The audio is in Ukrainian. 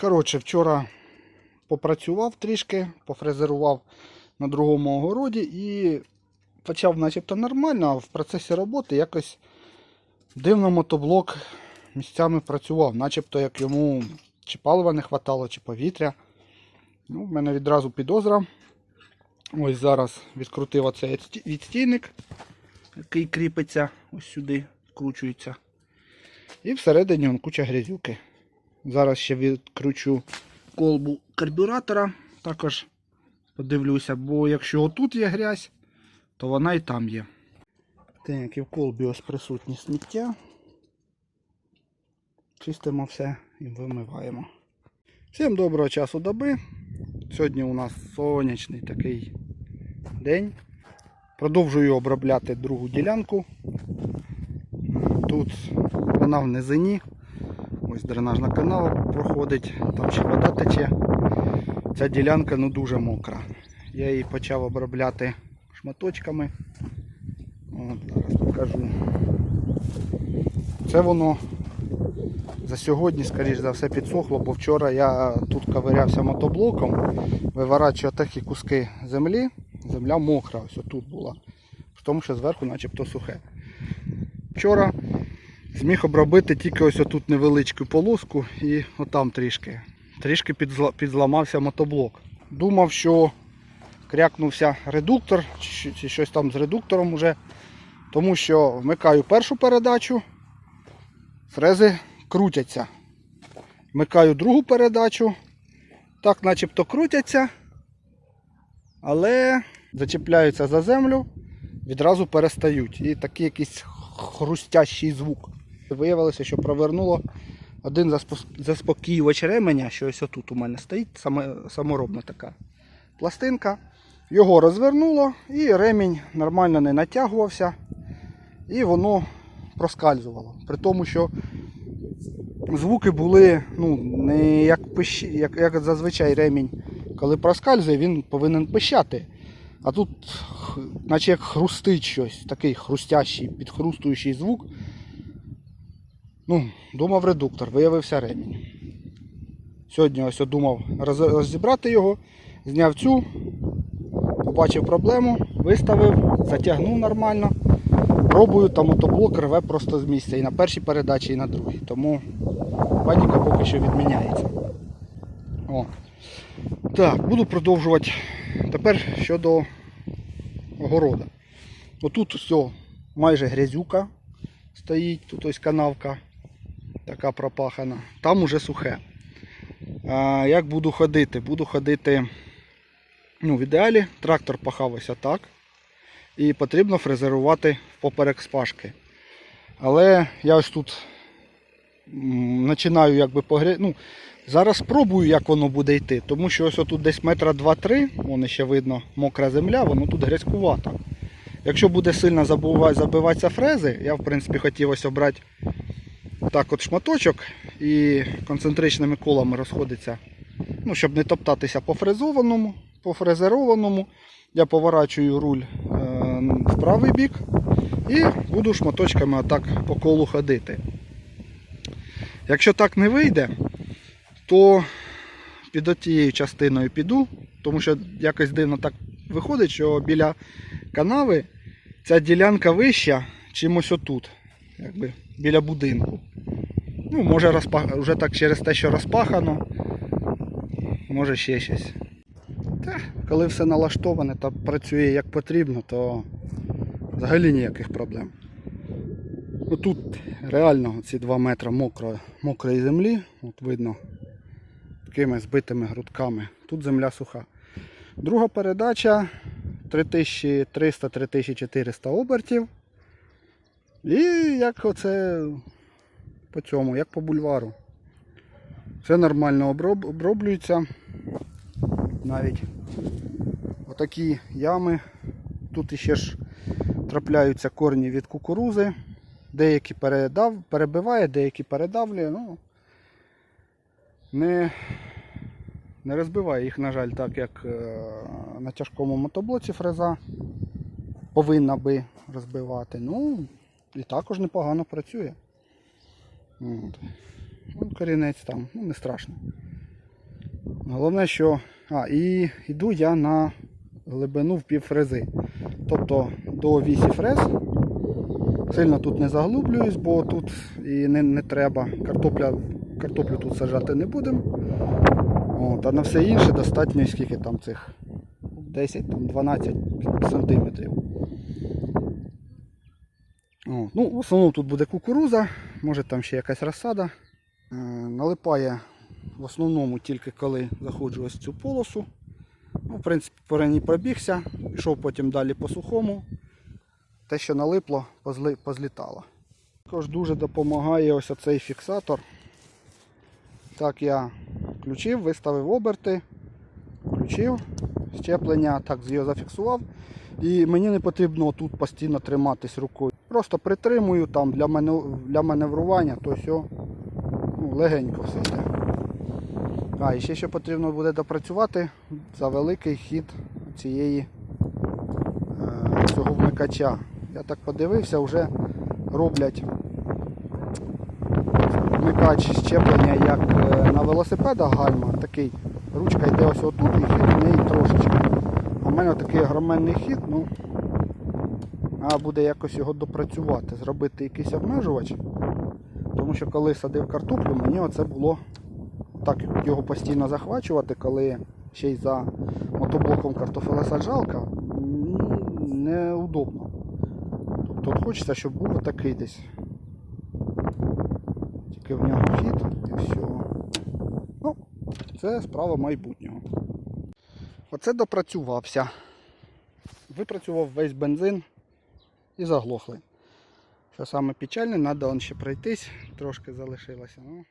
Коротше, вчора попрацював трішки, пофрезерував на другому огороді і почав начебто нормально, а в процесі роботи якось дивно мотоблок місцями працював, начебто як йому чи палива не хватало, чи повітря. Ну, в мене відразу підозра. Ось зараз відкрутив оцей відстійник, який кріпиться ось сюди, вкручується. І всередині вон куча грязюки. Зараз ще відкручу колбу карбюратора, також подивлюся, бо якщо отут є грязь, то вона і там є. Так, і в колбі ось присутні сміття. Чистимо все і вимиваємо. Всім доброго часу доби. Сьогодні у нас сонячний такий день. Продовжую обробляти другу ділянку. Тут вона в низині. Ось дренажна канал проходить, там ще вода тече. Ця ділянка ну дуже мокра. Я її почав обробляти шматочками. От, зараз покажу. Це воно за сьогодні, скоріш за все, підсохло, бо вчора я тут ковирявся мотоблоком, виворачував такі куски землі. Земля мокра, ось тут була. В тому, що зверху начебто сухе. Вчора зміг обробити тільки ось отут невеличку полоску і отам трішки. Трішки підзламався мотоблок. Думав, що крякнувся редуктор, чи, щось там з редуктором уже. Тому що вмикаю першу передачу, фрези крутяться. Вмикаю другу передачу, так начебто крутяться, але зачіпляються за землю, відразу перестають. І такий якийсь хрустящий звук. Виявилося, що провернуло один заспокоювач ременя, що ось отут у мене стоїть, саморобна така пластинка. Його розвернуло і ремінь нормально не натягувався. І воно проскальзувало. При тому, що звуки були ну, не як, пищ... як, як зазвичай ремінь, коли проскальзує, він повинен пищати. А тут, наче як хрустить щось, такий хрустящий, підхрустуючий звук. Ну, думав редуктор, виявився ремінь. Сьогодні ось думав розібрати його, зняв цю, побачив проблему, виставив, затягнув нормально. Пробую, там мотоблок рве просто з місця і на першій передачі, і на другій. Тому паніка поки що відміняється. О. Так, буду продовжувати. Тепер щодо огорода. Отут все майже грязюка стоїть, тут ось канавка така пропахана. Там уже сухе. А, як буду ходити? Буду ходити ну, в ідеалі, трактор пахав ось так. І потрібно фрезерувати поперек спашки. Але я ось тут починаю якби погрі... ну, Зараз спробую, як воно буде йти, тому що ось тут десь метра 2-3, воно ще видно, мокра земля, воно тут грязькувато. Якщо буде сильно забиватися фрези, я в принципі хотів ось обрати так от шматочок і концентричними колами розходиться, ну, щоб не топтатися по фрезованому, по фрезерованому. Я поворачую руль е, в правий бік і буду шматочками отак по колу ходити. Якщо так не вийде, то під тією частиною піду, тому що якось дивно так виходить, що біля канави ця ділянка вища, чимось отут, якби біля будинку. Ну, може розпах... вже так через те, що розпахано, може ще щось. Та, коли все налаштоване та працює як потрібно, то взагалі ніяких проблем. Ну, тут реально ці 2 метри мокро, мокрої землі, от видно такими збитими грудками. Тут земля суха. Друга передача 3300-3400 обертів. І як оце по цьому, як по бульвару. Все нормально оброб, оброблюється. Навіть отакі ями. Тут іще ж трапляються корні від кукурузи. Деякі передав, перебиває, деякі передавлює. Ну, не, не розбиває їх, на жаль, так як е, на тяжкому мотоблоці фреза повинна би розбивати. Ну, і також непогано працює. От. Ну, корінець там, ну не страшно. Головне, що. А, і йду я на глибину в півфрези. Тобто до вісі фрез. Сильно тут не заглублююсь, бо тут і не, не треба. Картопля, картоплю тут сажати не будемо. А на все інше достатньо скільки там цих 10-12 сантиметрів. О, ну, в основному тут буде кукуруза, може там ще якась розсада. Е, налипає в основному тільки коли заходжу ось цю полосу. Ну, в принципі, по пробігся, пішов потім далі по сухому. Те, що налипло, позли, позлітало. Також дуже допомагає ось оцей фіксатор. Так, я включив, виставив оберти, включив щеплення, так його зафіксував. І мені не потрібно тут постійно триматись рукою. Просто притримую там для, маневрування, то все ну, легенько все йде. А, і ще що потрібно буде допрацювати за великий хід цієї е, цього вмикача. Я так подивився, вже роблять вмикач щеплення як е, на велосипедах гальма, такий. Ручка йде ось отут і хід в неї трошечки. А в мене такий огроменний хід, ну треба буде якось його допрацювати, зробити якийсь обмежувач. Тому що коли садив картоплю, мені оце було так його постійно захвачувати, коли ще й за мотоблоком картофелесаджалка, неудобно. Тобто хочеться, щоб був такий десь. Тільки в нього хід і все. Ну, це справа майбутнього. Оце допрацювався. Випрацював весь бензин і заглохли. Що саме печальне, треба ще пройтись, трошки залишилося. Ну,